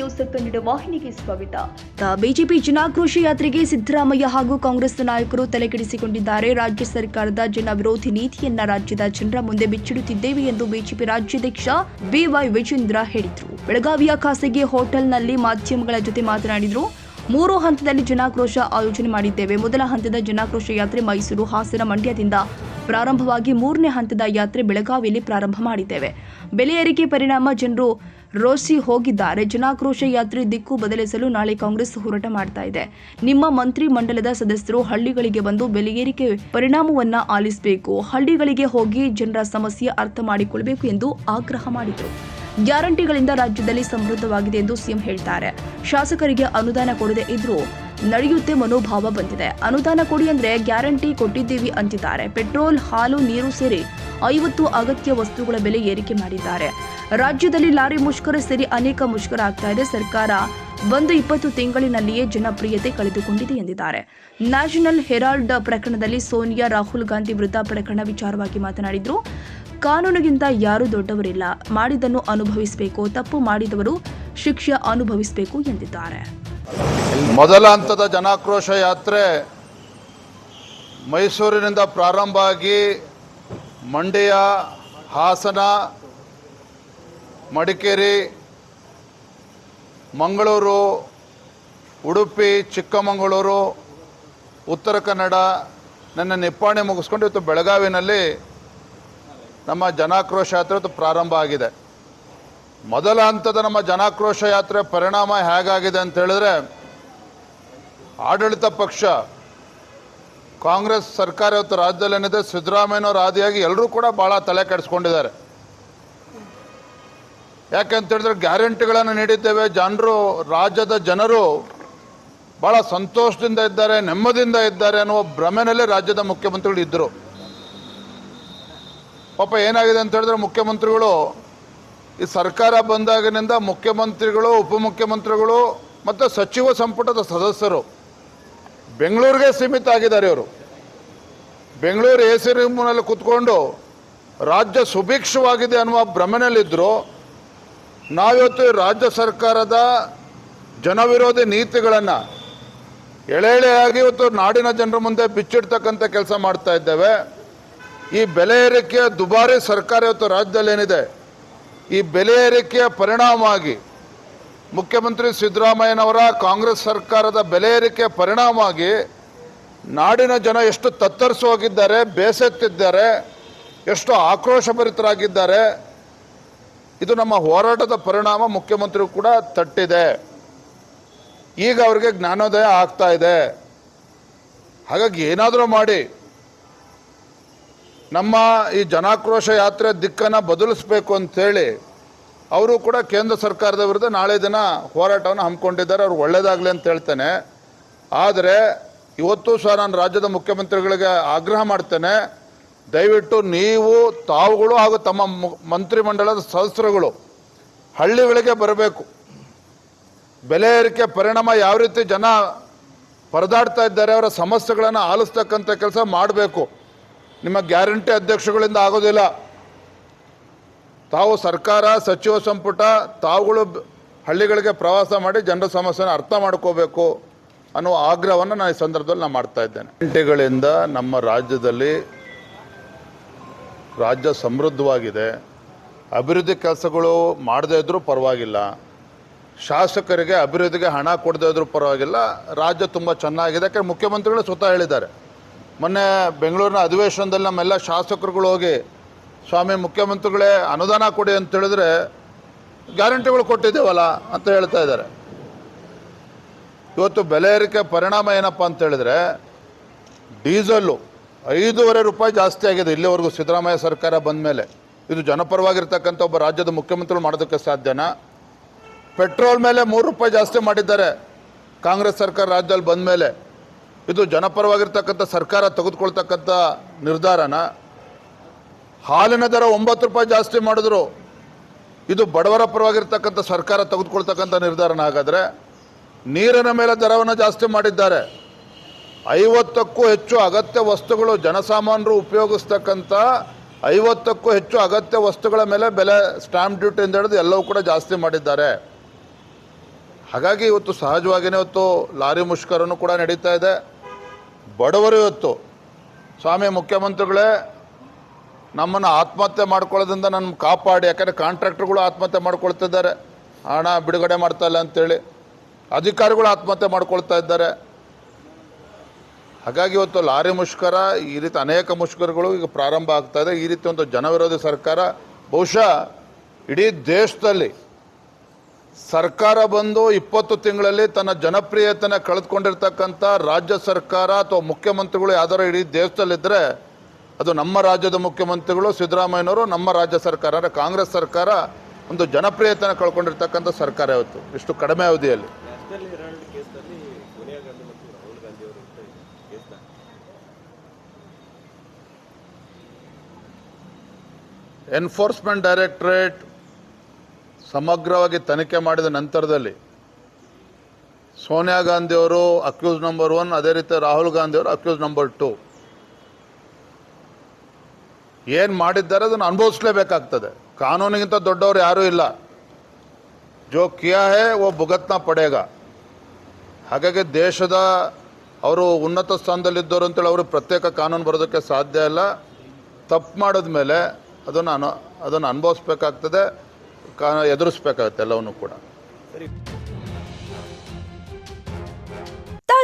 News Kannada ವಾಹಿನಿಗೆ ಸ್ವಾಗತ. BJP ಜನಾಕ್ರೋಶ ಯಾತ್ರೆಗೆ ಸಿದ್ದರಾಮಯ್ಯ ಹಾಗೂ ಕಾಂಗ್ರೆಸ್ ನಾಯಕರು ತಲೆಕೆಡಿಸಿಕೊಂಡಿದ್ದಾರೆ. ರಾಜ್ಯ ಸರ್ಕಾರದ ಜನ ವಿರೋಧಿ ನೀತಿಯನ್ನ ರಾಜ್ಯದ ಜನರ ಮುಂದೆ ಬಿಚ್ಚಿಡುತ್ತಿದ್ದೇವೆ ಎಂದು ಬಿಜೆಪಿ ರಾಜ್ಯಾಧ್ಯಕ್ಷ ಬಿವೈ ವಿಜೇಂದ್ರ ಹೇಳಿದರು. ಬೆಳಗಾವಿಯ ಖಾಸಗಿ ಹೋಟೆಲ್ನಲ್ಲಿ ಮಾಧ್ಯಮಗಳ ಜೊತೆ ಮಾತನಾಡಿದರು. ಮೂರು ಹಂತದಲ್ಲಿ ಜನಾಕ್ರೋಶ ಆಯೋಜನೆ ಮಾಡಿದ್ದೇವೆ. ಮೊದಲ ಹಂತದ ಜನಾಕ್ರೋಶ ಯಾತ್ರೆ ಮೈಸೂರು ಹಾಸನ ಮಂಡ್ಯದಿಂದ ಪ್ರಾರಂಭವಾಗಿ ಮೂರನೇ ಹಂತದ ಯಾತ್ರೆ ಬೆಳಗಾವಿಯಲ್ಲಿ ಪ್ರಾರಂಭ ಮಾಡಿದ್ದೇವೆ. ಬೆಲೆ ಏರಿಕೆ ಪರಿಣಾಮ ಜನರು ರೋಸಿ ಹೋಗಿದ್ದಾರೆ. ಜನಾಕ್ರೋಶ ಯಾತ್ರೆ ದಿಕ್ಕು ಬದಲಿಸಲು ನಾಳೆ ಕಾಂಗ್ರೆಸ್ ಹೋರಾಟ ಮಾಡ್ತಾ ಇದೆ. ನಿಮ್ಮ ಮಂತ್ರಿ ಮಂಡಲದ ಸದಸ್ಯರು ಹಳ್ಳಿಗಳಿಗೆ ಬಂದು ಬೆಲೆಗೇರಿಕೆ ಪರಿಣಾಮವನ್ನ ಆಲಿಸಬೇಕು. ಹಳ್ಳಿಗಳಿಗೆ ಹೋಗಿ ಜನರ ಸಮಸ್ಯೆ ಅರ್ಥ ಮಾಡಿಕೊಳ್ಳಬೇಕು ಎಂದು ಆಗ್ರಹ ಮಾಡಿದರು. ಗ್ಯಾರಂಟಿಗಳಿಂದ ರಾಜ್ಯದಲ್ಲಿ ಸಮೃದ್ಧವಾಗಿದೆ ಎಂದು ಸಿಎಂ ಹೇಳ್ತಾರೆ. ಶಾಸಕರಿಗೆ ಅನುದಾನ ಕೊಡದೇ ಇದ್ರೂ ನಡೆಯುತ್ತೆ ಮನೋಭಾವ ಬಂದಿದೆ. ಅನುದಾನ ಕೊಡಿ ಅಂದ್ರೆ ಗ್ಯಾರಂಟಿ ಕೊಟ್ಟಿದ್ದೀವಿ ಅಂತಿದ್ದಾರೆ. ಪೆಟ್ರೋಲ್, ಹಾಲು, ನೀರು ಸೇರಿ ಐವತ್ತು ಅಗತ್ಯ ವಸ್ತುಗಳ ಬೆಲೆ ಏರಿಕೆ ಮಾಡಿದ್ದಾರೆ. ರಾಜ್ಯದಲ್ಲಿ ಲಾರಿ ಮುಷ್ಕರ ಸೇರಿ ಅನೇಕ ಮುಷ್ಕರ ಆಗ್ತಾ ಇದೆ. ಸರ್ಕಾರ ಒಂದು ಇಪ್ಪತ್ತು ತಿಂಗಳಿನಲ್ಲಿಯೇ ಜನಪ್ರಿಯತೆ ಕಳೆದುಕೊಂಡಿದೆ ಎಂದಿದ್ದಾರೆ. ನ್ಯಾಷನಲ್ ಹೆರಾಲ್ಡ್ ಪ್ರಕರಣದಲ್ಲಿ ಸೋನಿಯಾ, ರಾಹುಲ್ ಗಾಂಧಿ ವಿರುದ್ಧ ಪ್ರಕರಣ ವಿಚಾರವಾಗಿ ಮಾತನಾಡಿದ್ರು. ಕಾನೂನಿಗಿಂತ ಯಾರೂ ದೊಡ್ಡವರಿಲ್ಲ. ಮಾಡಿದ್ದನ್ನು ಅನುಭವಿಸಬೇಕು, ತಪ್ಪು ಮಾಡಿದವರು ಶಿಕ್ಷೆ ಅನುಭವಿಸಬೇಕು ಎಂದಿದ್ದಾರೆ. ಮೊದಲ ಹಂತದ ಜನಾಕ್ರೋಶ ಯಾತ್ರೆ ಮೈಸೂರಿನಿಂದ ಪ್ರಾರಂಭ ಆಗಿ ಮಂಡ್ಯ, ಹಾಸನ, ಮಡಿಕೇರಿ, ಮಂಗಳೂರು, ಉಡುಪಿ, ಚಿಕ್ಕಮಗಳೂರು, ಉತ್ತರ ಕನ್ನಡ, ನನ್ನ ನಿಪ್ಪಾಣಿ ಮುಗಿಸ್ಕೊಂಡು ಇವತ್ತು ಬೆಳಗಾವಿನಲ್ಲಿ ನಮ್ಮ ಜನಾಕ್ರೋಶ ಯಾತ್ರೆ ಇವತ್ತು ಪ್ರಾರಂಭ ಆಗಿದೆ. ಮೊದಲ ಹಂತದ ನಮ್ಮ ಜನಾಕ್ರೋಶ ಯಾತ್ರೆ ಪರಿಣಾಮ ಹೇಗಾಗಿದೆ ಅಂತ ಹೇಳಿದ್ರೆ ಆಡಳಿತ ಪಕ್ಷ, ಕಾಂಗ್ರೆಸ್ ಸರ್ಕಾರ ಇವತ್ತು ರಾಜ್ಯದಲ್ಲೇನಿದೆ ಸಿದ್ದರಾಮಯ್ಯನವರು ಆದಿಯಾಗಿ ಎಲ್ಲರೂ ಕೂಡ ಭಾಳ ತಲೆ ಕೆಡಿಸ್ಕೊಂಡಿದ್ದಾರೆ. ಹೇಳಿದ್ರೆ ಗ್ಯಾರಂಟಿಗಳನ್ನು ನೀಡಿದ್ದೇವೆ. ಜನರು, ರಾಜ್ಯದ ಜನರು ಭಾಳ ಸಂತೋಷದಿಂದ ಇದ್ದಾರೆ ನೆಮ್ಮದಿಯಿಂದ ಇದ್ದಾರೆ ಅನ್ನುವ ಭ್ರಮೆನಲ್ಲೇ ರಾಜ್ಯದ ಮುಖ್ಯಮಂತ್ರಿಗಳು ಇದ್ದರು ಪಾಪ ಏನಾಗಿದೆ ಅಂತ ಹೇಳಿದ್ರೆ ಮುಖ್ಯಮಂತ್ರಿಗಳು ಈ ಸರ್ಕಾರ ಬಂದಾಗಿನಿಂದ ಮುಖ್ಯಮಂತ್ರಿಗಳು, ಉಪಮುಖ್ಯಮಂತ್ರಿಗಳು ಮತ್ತು ಸಚಿವ ಸಂಪುಟದ ಸದಸ್ಯರು ಬೆಂಗಳೂರಿಗೆ ಸೀಮಿತ ಆಗಿದ್ದಾರೆ ಇವರು. ಬೆಂಗಳೂರು ಎ ಸಿ ರೂಮ್ನಲ್ಲಿ ಕೂತ್ಕೊಂಡು ರಾಜ್ಯ ಸುಭಿಕ್ಷವಾಗಿದೆ ಅನ್ನುವ ಭ್ರಮೆಯಲ್ಲಿದ್ದರು ನಾವಿವತ್ತು ರಾಜ್ಯ ಸರ್ಕಾರದ ಜನವಿರೋಧಿ ನೀತಿಗಳನ್ನು ಎಳೆ ಎಳೆಯಾಗಿ ಇವತ್ತು ನಾಡಿನ ಜನರ ಮುಂದೆ ಬಿಚ್ಚಿಡ್ತಕ್ಕಂಥ ಕೆಲಸ ಮಾಡ್ತಾ ಇದ್ದೇವೆ. ಈ ಬೆಲೆ ಏರಿಕೆಯ ದುಬಾರಿ ಸರ್ಕಾರ ಇವತ್ತು ರಾಜ್ಯದಲ್ಲಿ ಏನಿದೆ ಈ ಬೆಲೆ ಏರಿಕೆಯ ಪರಿಣಾಮವಾಗಿ ಮುಖ್ಯಮಂತ್ರಿ ಸಿದ್ದರಾಮಯ್ಯನವರ ಕಾಂಗ್ರೆಸ್ ಸರ್ಕಾರದ ಬೆಲೆ ಏರಿಕೆ ಪರಿಣಾಮವಾಗಿ ನಾಡಿನ ಜನ ಎಷ್ಟು ತತ್ತರಿಸಿ ಹೋಗಿದ್ದಾರೆ, ಬೇಸತ್ತಿದ್ದಾರೆ, ಎಷ್ಟು ಆಕ್ರೋಶಭರಿತರಾಗಿದ್ದಾರೆ, ಇದು ನಮ್ಮ ಹೋರಾಟದ ಪರಿಣಾಮ ಮುಖ್ಯಮಂತ್ರಿ ಕೂಡ ತಟ್ಟಿದೆ. ಈಗ ಅವರಿಗೆ ಜ್ಞಾನೋದಯ ಆಗ್ತಾ ಇದೆ. ಹಾಗಾಗಿ ಏನಾದರೂ ಮಾಡಿ. ನಮ್ಮ ಈ ಜನಾಕ್ರೋಶ ಯಾತ್ರೆ ದಿಕ್ಕನ್ನು ಬದಲಿಸಬೇಕು ಅಂತೇಳಿ ಅವರು ಕೂಡ ಕೇಂದ್ರ ಸರ್ಕಾರದ ವಿರುದ್ಧ ನಾಳೆ ದಿನ ಹೋರಾಟವನ್ನು ಹಮ್ಮಿಕೊಂಡಿದ್ದಾರೆ. ಅವ್ರು ಒಳ್ಳೇದಾಗಲಿ ಅಂತ ಹೇಳ್ತೇನೆ. ಆದರೆ ಇವತ್ತು ಸಹ ನಾನು ರಾಜ್ಯದ ಮುಖ್ಯಮಂತ್ರಿಗಳಿಗೆ ಆಗ್ರಹ ಮಾಡ್ತೇನೆ. ದಯವಿಟ್ಟು ನೀವು ತಾವುಗಳು ಹಾಗೂ ತಮ್ಮ ಮಂತ್ರಿಮಂಡಲದ ಸದಸ್ಯರುಗಳು ಹಳ್ಳಿಗಳಿಗೆ ಬರಬೇಕು. ಬೆಲೆ ಏರಿಕೆ ಪರಿಣಾಮ ಯಾವ ರೀತಿ ಜನ ಪರದಾಡ್ತಾ ಇದ್ದಾರೆ, ಅವರ ಸಮಸ್ಯೆಗಳನ್ನು ಆಲಿಸ್ತಕ್ಕಂಥ ಕೆಲಸ ಮಾಡಬೇಕು. ನಿಮ್ಮ ಗ್ಯಾರಂಟಿ ಅಧ್ಯಕ್ಷಗಳಿಂದ ಆಗೋದಿಲ್ಲ. ತಾವು ಸರ್ಕಾರ, ಸಚಿವ ಸಂಪುಟ, ತಾವುಗಳು ಹಳ್ಳಿಗಳಿಗೆ ಪ್ರವಾಸ ಮಾಡಿ ಜನರ ಸಮಸ್ಯೆನ ಅರ್ಥ ಮಾಡ್ಕೋಬೇಕು ಅನ್ನುವ ಆಗ್ರಹವನ್ನು ನಾನು ಈ ಸಂದರ್ಭದಲ್ಲಿ ನಾನು ಮಾಡ್ತಾ ಇದ್ದೇನೆ. ಗಂಟೆಗಳಿಂದ ನಮ್ಮ ರಾಜ್ಯದಲ್ಲಿ ರಾಜ್ಯ ಸಮೃದ್ಧವಾಗಿದೆ. ಅಭಿವೃದ್ಧಿ ಕೆಲಸಗಳು ಮಾಡದೇ ಇದ್ದರೂ ಪರವಾಗಿಲ್ಲ. ಶಾಸಕರಿಗೆ ಅಭಿವೃದ್ಧಿಗೆ ಹಣ ಕೊಡದೇ ಇದ್ರೂ ಪರವಾಗಿಲ್ಲ. ರಾಜ್ಯ ತುಂಬ ಚೆನ್ನಾಗಿದೆ. ಯಾಕೆ ಮುಖ್ಯಮಂತ್ರಿಗಳು ಸ್ವತಃ ಹೇಳಿದ್ದಾರೆ. ಮೊನ್ನೆ ಬೆಂಗಳೂರಿನ ಅಧಿವೇಶನದಲ್ಲಿ ನಮ್ಮೆಲ್ಲ ಶಾಸಕರುಗಳು ಹೋಗಿ ಸ್ವಾಮಿ ಮುಖ್ಯಮಂತ್ರಿಗಳೇ ಅನುದಾನ ಕೊಡಿ ಅಂತ ಹೇಳಿದ್ರೆ ಗ್ಯಾರಂಟಿಗಳು ಕೊಟ್ಟಿದ್ದೇವಲ್ಲ ಅಂತ ಹೇಳ್ತಾ ಇದ್ದಾರೆ. ಇವತ್ತು ಬೆಲೆ ಏರಿಕೆ ಪರಿಣಾಮ ಏನಪ್ಪ ಅಂತ ಹೇಳಿದ್ರೆ ಡೀಸೆಲ್ಲು ಐದೂವರೆ ರೂಪಾಯಿ ಜಾಸ್ತಿ ಆಗಿದೆ ಇಲ್ಲಿವರೆಗೂ ಸಿದ್ದರಾಮಯ್ಯ ಸರ್ಕಾರ ಬಂದ ಮೇಲೆ. ಇದು ಜನಪರವಾಗಿರ್ತಕ್ಕಂಥ ಒಬ್ಬ ರಾಜ್ಯದ ಮುಖ್ಯಮಂತ್ರಿಗಳು ಮಾಡೋದಕ್ಕೆ ಸಾಧ್ಯನಾ? ಪೆಟ್ರೋಲ್ ಮೇಲೆ ಮೂರು ರೂಪಾಯಿ ಜಾಸ್ತಿ ಮಾಡಿದ್ದಾರೆ ಕಾಂಗ್ರೆಸ್ ಸರ್ಕಾರ ರಾಜ್ಯದಲ್ಲಿ ಬಂದ ಮೇಲೆ. ಇದು ಜನಪರವಾಗಿರ್ತಕ್ಕಂಥ ಸರ್ಕಾರ ತೆಗೆದುಕೊಳ್ತಕ್ಕಂಥ ನಿರ್ಧಾರನ? ಹಾಲಿನ ದರ ಒಂಬತ್ತು ರೂಪಾಯಿ ಜಾಸ್ತಿ ಮಾಡಿದ್ರು, ಇದು ಬಡವರ ಪರವಾಗಿರ್ತಕ್ಕಂಥ ಸರ್ಕಾರ ತೆಗೆದುಕೊಳ್ತಕ್ಕಂಥ ನಿರ್ಧಾರನ ಹಾಗಾದರೆ ನೀರಿನ ಮೇಲೆ ದರವನ್ನು ಜಾಸ್ತಿ ಮಾಡಿದ್ದಾರೆ. ಐವತ್ತಕ್ಕೂ ಹೆಚ್ಚು ಅಗತ್ಯ ವಸ್ತುಗಳು ಜನಸಾಮಾನ್ಯರು ಉಪಯೋಗಿಸ್ತಕ್ಕಂಥ ಐವತ್ತಕ್ಕೂ ಹೆಚ್ಚು ಅಗತ್ಯ ವಸ್ತುಗಳ ಮೇಲೆ ಬೆಲೆ ಸ್ಟಾಂಪ್ ಅಂತ ಹಿಡಿದು ಎಲ್ಲವೂ ಕೂಡ ಜಾಸ್ತಿ ಮಾಡಿದ್ದಾರೆ. ಹಾಗಾಗಿ ಇವತ್ತು ಸಹಜವಾಗಿಯೇ ಇವತ್ತು ಲಾರಿ ಮುಷ್ಕರನೂ ಕೂಡ ನಡೀತಾ ಇದೆ. ಬಡವರು ಇವತ್ತು, ಸ್ವಾಮಿ ಮುಖ್ಯಮಂತ್ರಿಗಳೇ ನಮ್ಮನ್ನು ಆತ್ಮಹತ್ಯೆ ಮಾಡ್ಕೊಳ್ಳೋದ್ರಿಂದ ನನ್ನ ಕಾಪಾಡಿ, ಯಾಕಂದರೆ ಕಾಂಟ್ರಾಕ್ಟರ್ಗಳು ಆತ್ಮಹತ್ಯೆ ಮಾಡ್ಕೊಳ್ತಿದ್ದಾರೆ. ಹಣ ಬಿಡುಗಡೆ ಮಾಡ್ತಾ ಇಲ್ಲ ಅಂತೇಳಿ ಅಧಿಕಾರಿಗಳು ಆತ್ಮಹತ್ಯೆ ಮಾಡ್ಕೊಳ್ತಾ ಇದ್ದಾರೆ. ಹಾಗಾಗಿ ಇವತ್ತು ಲಾರಿ ಮುಷ್ಕರ, ಈ ರೀತಿ ಅನೇಕ ಮುಷ್ಕರಗಳು ಈಗ ಪ್ರಾರಂಭ ಆಗ್ತಾ ಇದೆ. ಈ ರೀತಿ ಒಂದು ಜನವಿರೋಧಿ ಸರ್ಕಾರ, ಬಹುಶಃ ಇಡೀ ದೇಶದಲ್ಲಿ ಸರ್ಕಾರ ಬಂದು ಇಪ್ಪತ್ತು ತಿಂಗಳಲ್ಲಿ ತನ್ನ ಜನಪ್ರಿಯತೆನ ಕಳೆದುಕೊಂಡಿರ್ತಕ್ಕಂಥ ರಾಜ್ಯ ಸರ್ಕಾರ ಅಥವಾ ಮುಖ್ಯಮಂತ್ರಿಗಳು ಯಾವ್ದಾರು ಇಡೀ ದೇಶದಲ್ಲಿದ್ದರೆ ಅದು ನಮ್ಮ ರಾಜ್ಯದ ಮುಖ್ಯಮಂತ್ರಿಗಳು ಸಿದ್ದರಾಮಯ್ಯನವರು ನಮ್ಮ ರಾಜ್ಯ ಸರ್ಕಾರ ಅಂದರೆ ಕಾಂಗ್ರೆಸ್ ಸರ್ಕಾರ ಒಂದು ಜನಪ್ರಿಯತೆನ ಕಳ್ಕೊಂಡಿರ್ತಕ್ಕಂಥ ಸರ್ಕಾರ ಇವತ್ತು ಇಷ್ಟು ಕಡಿಮೆ ಅವಧಿಯಲ್ಲಿ. ಎನ್ಫೋರ್ಸ್ಮೆಂಟ್ ಡೈರೆಕ್ಟರೇಟ್ ಸಮಗ್ರವಾಗಿ ತನಿಖೆ ಮಾಡಿದ ನಂತರದಲ್ಲಿ ಸೋನಿಯಾ ಗಾಂಧಿಯವರು ಅಕ್ಯೂಸ್ ನಂಬರ್ ಒನ್ ಅದೇ ರೀತಿ ರಾಹುಲ್ ಗಾಂಧಿಯವರು ಅಕ್ಯೂಸ್ ನಂಬರ್ ಟು ಏನು ಮಾಡಿದ್ದಾರೆ ಅದನ್ನು ಅನುಭವಿಸ್ಲೇಬೇಕಾಗ್ತದೆ. ಕಾನೂನಿಗಿಂತ ದೊಡ್ಡವರು ಯಾರೂ ಇಲ್ಲ. ಜೋ ಕಿಯಾ ಹೇ ಓ ಭುಗತ್ನ ಪಡೆಗ. ಹಾಗಾಗಿ ದೇಶದ ಅವರು ಉನ್ನತ ಸ್ಥಾನದಲ್ಲಿದ್ದವರು ಅಂತೇಳಿ ಅವರು ಪ್ರತ್ಯೇಕ ಕಾನೂನು ಬರೋದಕ್ಕೆ ಸಾಧ್ಯ ಇಲ್ಲ. ತಪ್ಪು ಮಾಡಿದ್ಮೇಲೆ ಅದನ್ನು ಅನು, ಅದನ್ನು ಅನುಭವಿಸ್ಬೇಕಾಗ್ತದೆ. ಕಾ, ಎದುರಿಸ್ಬೇಕಾಗುತ್ತೆ ಎಲ್ಲವನ್ನೂ ಕೂಡ.